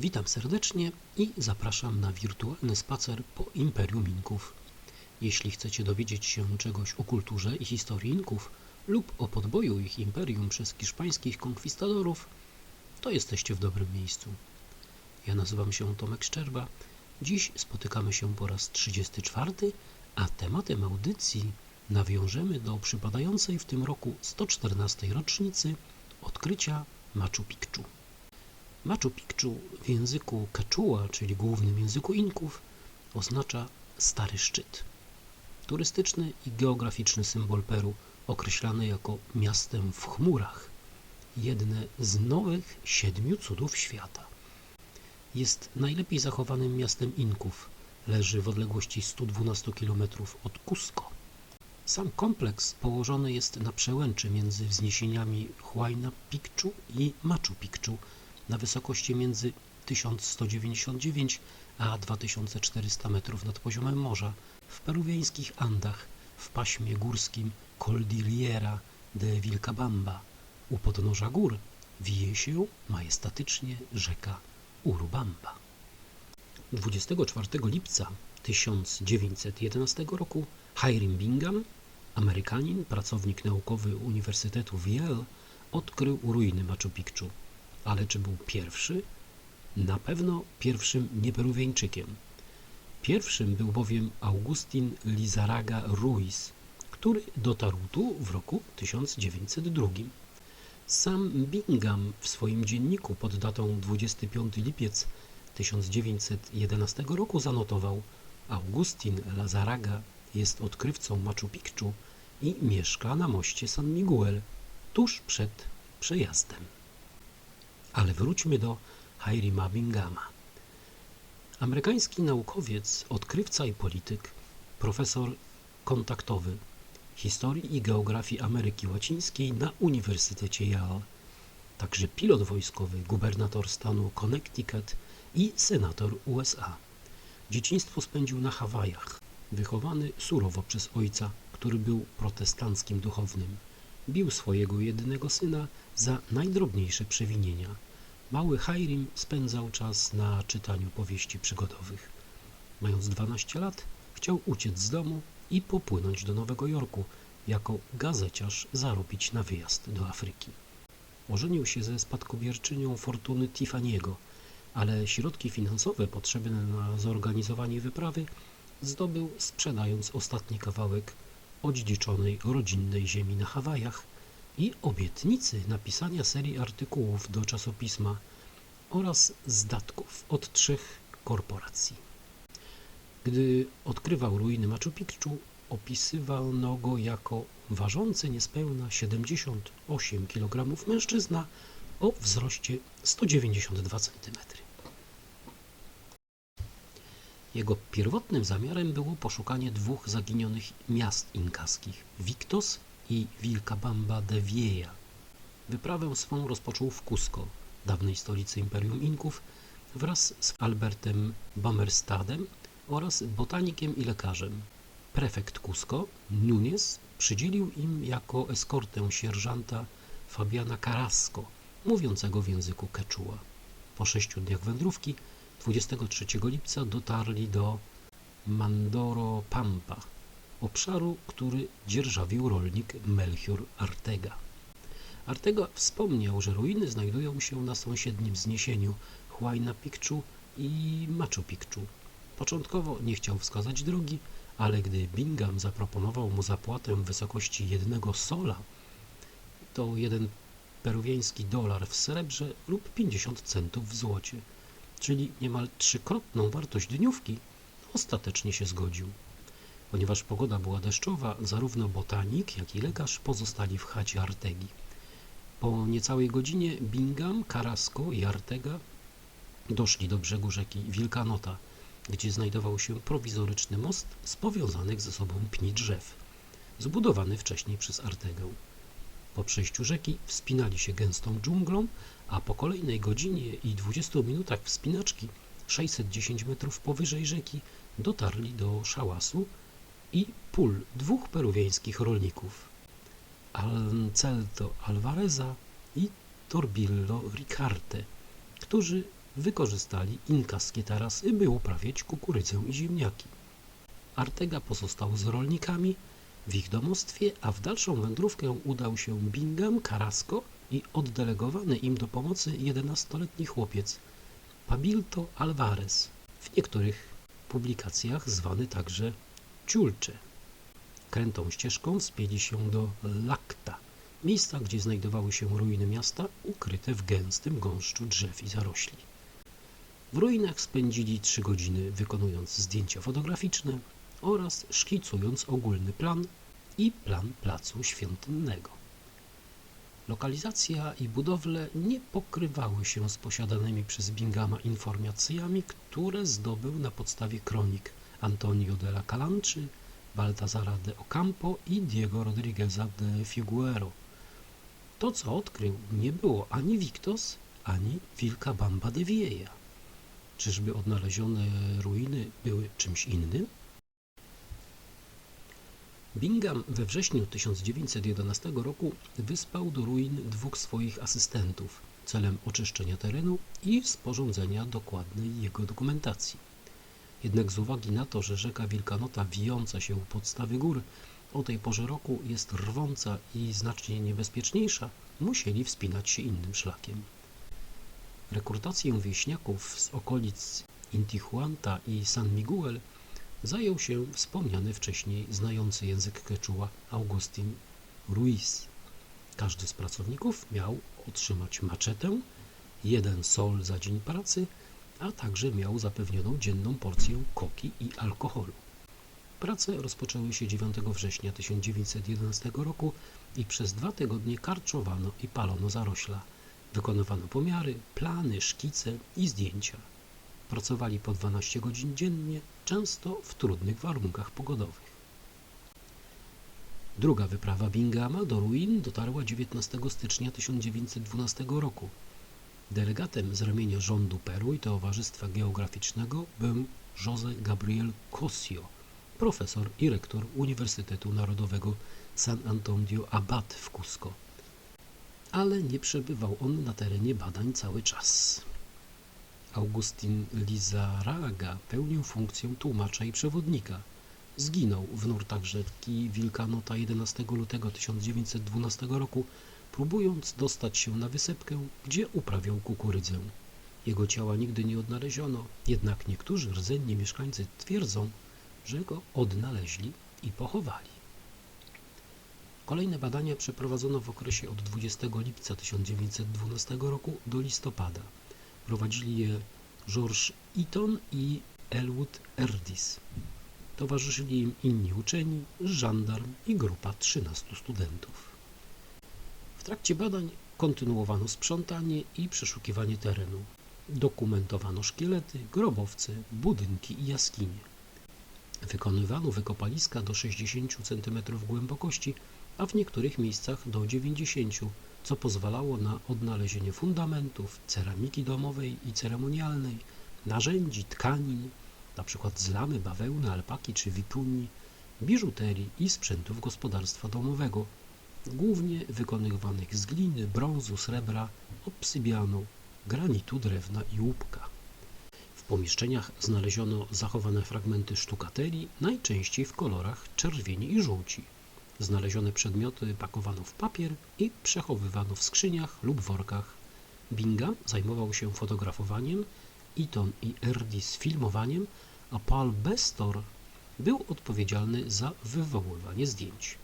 Witam serdecznie i zapraszam na wirtualny spacer po Imperium Inków. Jeśli chcecie dowiedzieć się czegoś o kulturze i historii Inków lub o podboju ich imperium przez hiszpańskich konkwistadorów, to jesteście w dobrym miejscu. Ja nazywam się Tomek Szczerba. Dziś spotykamy się po raz 34, a tematem audycji nawiążemy do przypadającej w tym roku 114 rocznicy odkrycia Machu Picchu. Machu Picchu w języku quechua, czyli głównym języku Inków, oznacza stary szczyt. Turystyczny i geograficzny symbol Peru, określany jako miastem w chmurach, jedne z nowych siedmiu cudów świata. Jest najlepiej zachowanym miastem Inków. Leży w odległości 112 km od Cusco. Sam kompleks położony jest na przełęczy między wzniesieniami Huayna Picchu i Machu Picchu na wysokości między 1199 a 2400 metrów nad poziomem morza w peruwiańskich Andach w paśmie górskim Cordillera de Vilcabamba. U podnóża gór wije się majestatycznie rzeka Urubamba. 24 lipca 1911 roku Hiram Bingham, Amerykanin, pracownik naukowy Uniwersytetu w Yale, odkrył ruiny Machu Picchu. Ale czy był pierwszy? Na pewno pierwszym nieperuwieńczykiem. Pierwszym był bowiem Augustin Lizaraga Ruiz, który dotarł tu w roku 1902. Sam Bingham w swoim dzienniku pod datą 25 lipiec 1911 roku zanotował Augustin Lazaraga jest odkrywcą Machu Picchu i mieszka na moście San Miguel tuż przed przejazdem. Ale wróćmy do Hirima Binghama. Amerykański naukowiec, odkrywca i polityk, profesor kontaktowy historii i geografii Ameryki Łacińskiej na Uniwersytecie Yale, także pilot wojskowy, gubernator stanu Connecticut i senator USA. Dzieciństwo spędził na Hawajach, wychowany surowo przez ojca, który był protestanckim duchownym. Bił swojego jedynego syna za najdrobniejsze przewinienia. Mały Hiram spędzał czas na czytaniu powieści przygodowych. Mając 12 lat, chciał uciec z domu i popłynąć do Nowego Jorku, jako gazeciarz zarobić na wyjazd do Afryki. Ożenił się ze spadkobierczynią fortuny Tiffany'ego, ale środki finansowe potrzebne na zorganizowanie wyprawy zdobył sprzedając ostatni kawałek odziedziczonej rodzinnej ziemi na Hawajach i obietnicy napisania serii artykułów do czasopisma oraz zdatków od trzech korporacji. Gdy odkrywał ruiny Machu Picchu, opisywano go jako ważący niespełna 78 kg mężczyzna o wzroście 192 cm. Jego pierwotnym zamiarem było poszukanie dwóch zaginionych miast inkaskich Victos i Vilcabamba de Vieja. Wyprawę swą rozpoczął w Cusco, dawnej stolicy Imperium Inków, wraz z Albertem Bamerstadem oraz botanikiem i lekarzem. Prefekt Cusco, Nunes, przydzielił im jako eskortę sierżanta Fabiana Carrasco, mówiącego w języku quechua. Po sześciu dniach wędrówki 23 lipca dotarli do Mandoro Pampa, obszaru, który dzierżawił rolnik Melchior Artega. Artega wspomniał, że ruiny znajdują się na sąsiednim wzniesieniu Huayna Picchu i Machu Picchu. Początkowo nie chciał wskazać drogi, ale gdy Bingham zaproponował mu zapłatę w wysokości jednego sola, to jeden peruwiański dolar w srebrze lub 50 centów w złocie, czyli niemal trzykrotną wartość dniówki, ostatecznie się zgodził. Ponieważ pogoda była deszczowa, zarówno botanik, jak i lekarz pozostali w chacie Artegi. Po niecałej godzinie Bingham, Carrasco i Artega doszli do brzegu rzeki Wilkanota, gdzie znajdował się prowizoryczny most z powiązanych ze sobą pni drzew, zbudowany wcześniej przez Artegę. Po przejściu rzeki wspinali się gęstą dżunglą, a po kolejnej godzinie i 20 minutach wspinaczki 610 metrów powyżej rzeki dotarli do szałasu i pól dwóch peruwiańskich rolników. Ancelto Alvareza i Torbillo Ricarte, którzy wykorzystali inkaskie tarasy, by uprawiać kukurydzę i ziemniaki. Artega pozostał z rolnikami. W ich domostwie, a w dalszą wędrówkę udał się Bingham Carrasco i oddelegowany im do pomocy 11-letni chłopiec Pabilto Alvarez, w niektórych publikacjach zwany także Krętą ścieżką wspięli się do Lacta, miejsca, gdzie znajdowały się ruiny miasta ukryte w gęstym gąszczu drzew i zarośli. W ruinach spędzili trzy godziny wykonując zdjęcia fotograficzne oraz szkicując ogólny plan i plan placu świątynnego. Lokalizacja i budowle nie pokrywały się z posiadanymi przez Bingama informacjami, które zdobył na podstawie kronik Antonio de la Calanczy, Baltazara de Ocampo i Diego Rodrigueza de Figuero. To, co odkrył, nie było ani Victos, ani Vilcabamba de Vieja. Czyżby odnalezione ruiny były czymś innym? Bingham we wrześniu 1911 roku wyspał do ruin dwóch swoich asystentów celem oczyszczenia terenu i sporządzenia dokładnej jego dokumentacji. Jednak z uwagi na to, że rzeka Wilkanota wijąca się u podstawy gór o tej porze roku jest rwąca i znacznie niebezpieczniejsza, musieli wspinać się innym szlakiem. Rekrutację wieśniaków z okolic Intihuanta i San Miguel zajął się wspomniany wcześniej znający język quechua Augustin Ruiz. Każdy z pracowników miał otrzymać maczetę, jeden sol za dzień pracy, a także miał zapewnioną dzienną porcję koki i alkoholu. Prace rozpoczęły się 9 września 1911 roku i przez dwa tygodnie karczowano i palono zarośla. Wykonywano pomiary, plany, szkice i zdjęcia. Pracowali po 12 godzin dziennie, często w trudnych warunkach pogodowych. Druga wyprawa Binghama do ruin dotarła 19 stycznia 1912 roku. Delegatem z ramienia rządu Peru i Towarzystwa Geograficznego był José Gabriel Cosio, profesor i rektor Uniwersytetu Narodowego San Antonio Abad w Cusco. Ale nie przebywał on na terenie badań cały czas. Augustin Lizaraga pełnił funkcję tłumacza i przewodnika. Zginął w nurtach rzeki Wilkanota 11 lutego 1912 roku, próbując dostać się na wysepkę, gdzie uprawiał kukurydzę. Jego ciała nigdy nie odnaleziono, jednak niektórzy rdzenni mieszkańcy twierdzą, że go odnaleźli i pochowali. Kolejne badania przeprowadzono w okresie od 20 lipca 1912 roku do listopada. Prowadzili je Georges Eaton i Elwood Erdis. Towarzyszyli im inni uczeni, żandarm i grupa 13 studentów. W trakcie badań kontynuowano sprzątanie i przeszukiwanie terenu. Dokumentowano szkielety, grobowce, budynki i jaskinie. Wykonywano wykopaliska do 60 cm głębokości, a w niektórych miejscach do 90 cm co pozwalało na odnalezienie fundamentów, ceramiki domowej i ceremonialnej, narzędzi, tkanin, np. z lamy, bawełny, alpaki czy wipuni, biżuterii i sprzętów gospodarstwa domowego, głównie wykonywanych z gliny, brązu, srebra, obsybianu, granitu, drewna i łupka. W pomieszczeniach znaleziono zachowane fragmenty sztukaterii, najczęściej w kolorach czerwieni i żółci. Znalezione przedmioty pakowano w papier i przechowywano w skrzyniach lub workach. Bingham zajmował się fotografowaniem, Eaton i Erdis filmowaniem, a Paul Bestor był odpowiedzialny za wywoływanie zdjęć.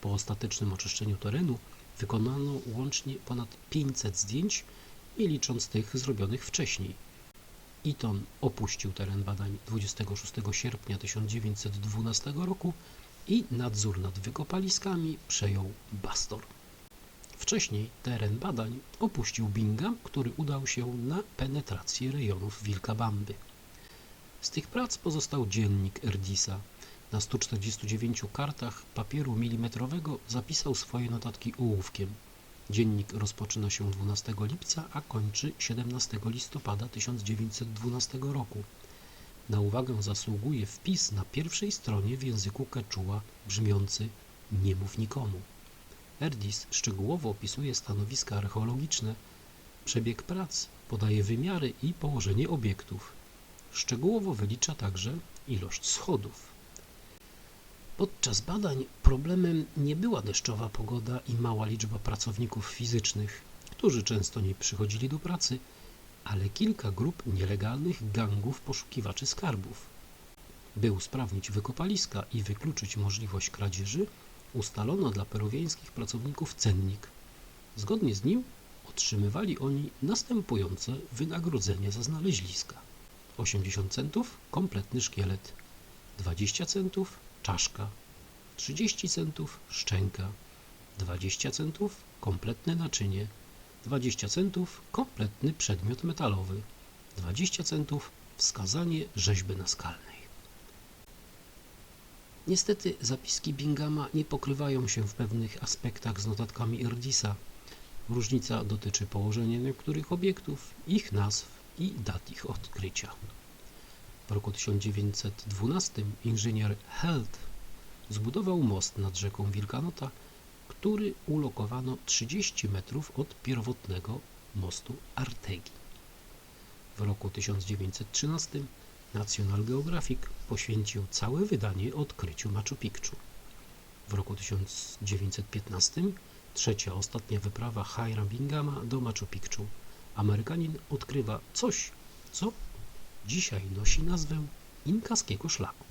Po ostatecznym oczyszczeniu terenu wykonano łącznie ponad 500 zdjęć, nie licząc tych zrobionych wcześniej. Eaton opuścił teren badań 26 sierpnia 1912 roku i nadzór nad wykopaliskami przejął Bastor. Wcześniej teren badań opuścił Bingham, który udał się na penetrację rejonów Wilkabamby. Z tych prac pozostał dziennik Erdisa. Na 149 kartach papieru milimetrowego zapisał swoje notatki ołówkiem. Dziennik rozpoczyna się 12 lipca, a kończy 17 listopada 1912 roku. Na uwagę zasługuje wpis na pierwszej stronie w języku quechua brzmiący Nie mów nikomu. Erdis szczegółowo opisuje stanowiska archeologiczne, przebieg prac, podaje wymiary i położenie obiektów. Szczegółowo wylicza także ilość schodów. Podczas badań problemem nie była deszczowa pogoda i mała liczba pracowników fizycznych, którzy często nie przychodzili do pracy, ale kilka grup nielegalnych gangów poszukiwaczy skarbów. By usprawnić wykopaliska i wykluczyć możliwość kradzieży, ustalono dla peruwiańskich pracowników cennik. Zgodnie z nim otrzymywali oni następujące wynagrodzenie za znaleźliska. 80 centów kompletny szkielet, 20 centów czaszka, 30 centów szczęka, 20 centów kompletne naczynie, 20 centów kompletny przedmiot metalowy, 20 centów wskazanie rzeźby naskalnej. Niestety zapiski Bingama nie pokrywają się w pewnych aspektach z notatkami Erdisa. Różnica dotyczy położenia niektórych obiektów, ich nazw i dat ich odkrycia. W roku 1912 inżynier Held zbudował most nad rzeką Wilkanota, który ulokowano 30 metrów od pierwotnego mostu Artegi. W roku 1913 National Geographic poświęcił całe wydanie odkryciu Machu Picchu. W roku 1915 trzecia, ostatnia wyprawa Hiram Bingama do Machu Picchu. Amerykanin odkrywa coś, co dzisiaj nosi nazwę inkaskiego szlaku.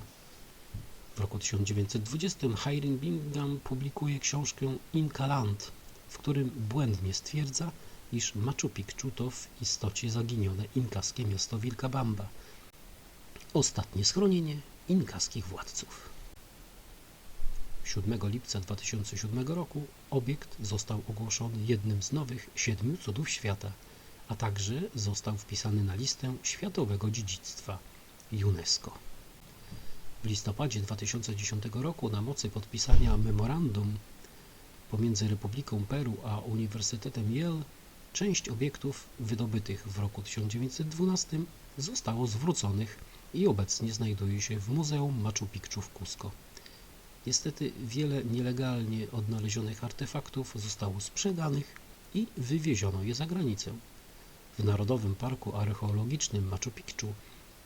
W roku 1920 Hiram Bingham publikuje książkę Inca Land, w którym błędnie stwierdza, iż Machu Picchu to w istocie zaginione inkaskie miasto Vilcabamba, ostatnie schronienie inkaskich władców. 7 lipca 2007 roku obiekt został ogłoszony jednym z nowych siedmiu cudów świata, a także został wpisany na listę Światowego Dziedzictwa UNESCO. W listopadzie 2010 roku na mocy podpisania memorandum pomiędzy Republiką Peru a Uniwersytetem Yale część obiektów wydobytych w roku 1912 zostało zwróconych i obecnie znajduje się w Muzeum Machu Picchu w Cusco. Niestety wiele nielegalnie odnalezionych artefaktów zostało sprzedanych i wywieziono je za granicę. W Narodowym Parku Archeologicznym Machu Picchu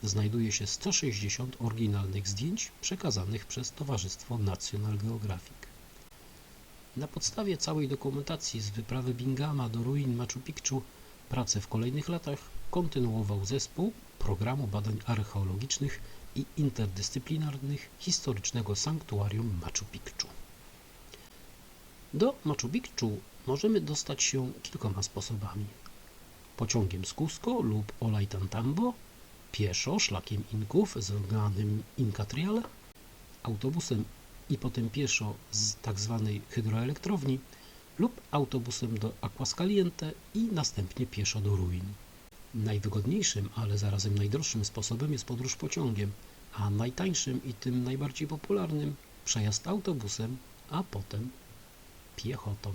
znajduje się 160 oryginalnych zdjęć przekazanych przez Towarzystwo National Geographic. Na podstawie całej dokumentacji z wyprawy Bingama do ruin Machu Picchu pracę w kolejnych latach kontynuował zespół Programu Badań Archeologicznych i Interdyscyplinarnych Historycznego Sanktuarium Machu Picchu. Do Machu Picchu możemy dostać się kilkoma sposobami. Pociągiem z Cusco lub Ollantaytambo, pieszo szlakiem Inków zwanym Inca Trail, autobusem i potem pieszo z tzw. hydroelektrowni lub autobusem do Aquascaliente i następnie pieszo do ruin. Najwygodniejszym, ale zarazem najdroższym sposobem jest podróż pociągiem, a najtańszym i tym najbardziej popularnym przejazd autobusem, a potem piechotą.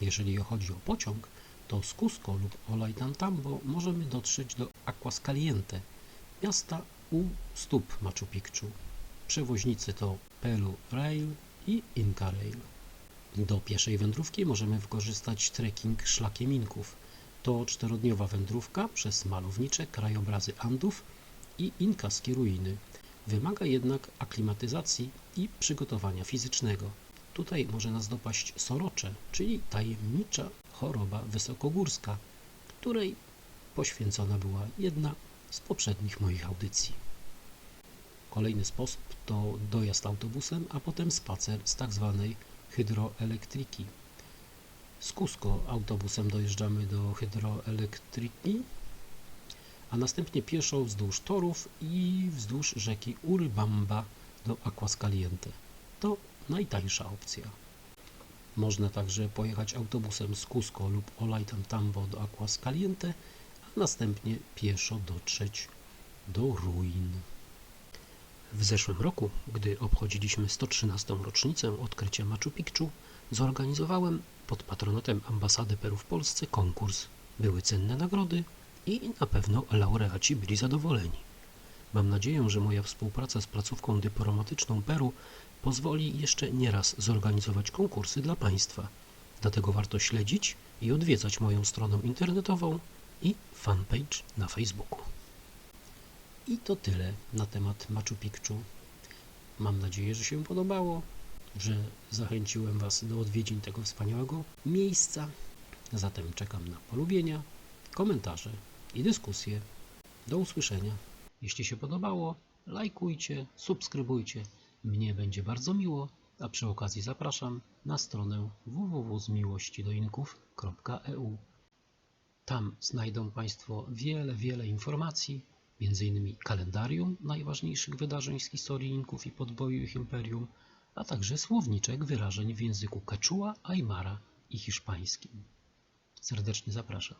Jeżeli chodzi o pociąg, to z Cusco lub Ollantaytambo możemy dotrzeć do Aquascaliente, miasta u stóp Machu Picchu. Przewoźnicy to Pelu Rail i Inca Rail. Do pieszej wędrówki możemy wykorzystać trekking szlakiem Inków. To czterodniowa wędrówka przez malownicze krajobrazy Andów i inkaskie ruiny. Wymaga jednak aklimatyzacji i przygotowania fizycznego. Tutaj może nas dopaść sorocze, czyli tajemnicza choroba wysokogórska, której poświęcona była jedna z poprzednich moich audycji. Kolejny sposób to dojazd autobusem, a potem spacer z tak zwanej hydroelektryki. Z Cusco autobusem dojeżdżamy do hydroelektryki, a następnie pieszo wzdłuż torów i wzdłuż rzeki Urubamba do Aquascaliente. To najtańsza opcja. Można także pojechać autobusem z Cusco lub Ollantaytambo do Aquascaliente, a następnie pieszo dotrzeć do ruin. W zeszłym roku, gdy obchodziliśmy 113. rocznicę odkrycia Machu Picchu, zorganizowałem pod patronatem ambasady Peru w Polsce konkurs. Były cenne nagrody i na pewno laureaci byli zadowoleni. Mam nadzieję, że moja współpraca z placówką dyplomatyczną Peru pozwoli jeszcze nieraz zorganizować konkursy dla Państwa. Dlatego warto śledzić i odwiedzać moją stronę internetową i fanpage na Facebooku. I to tyle na temat Machu Picchu. Mam nadzieję, że się podobało, że zachęciłem Was do odwiedzin tego wspaniałego miejsca. Zatem czekam na polubienia, komentarze i dyskusje. Do usłyszenia. Jeśli się podobało, lajkujcie, subskrybujcie. Mnie będzie bardzo miło, a przy okazji zapraszam na stronę www.zmiłościdoinków.eu. Tam znajdą Państwo wiele, wiele informacji, m.in. kalendarium najważniejszych wydarzeń z historii Inków i podboju ich imperium, a także słowniczek wyrażeń w języku quechua, aymara i hiszpańskim. Serdecznie zapraszam.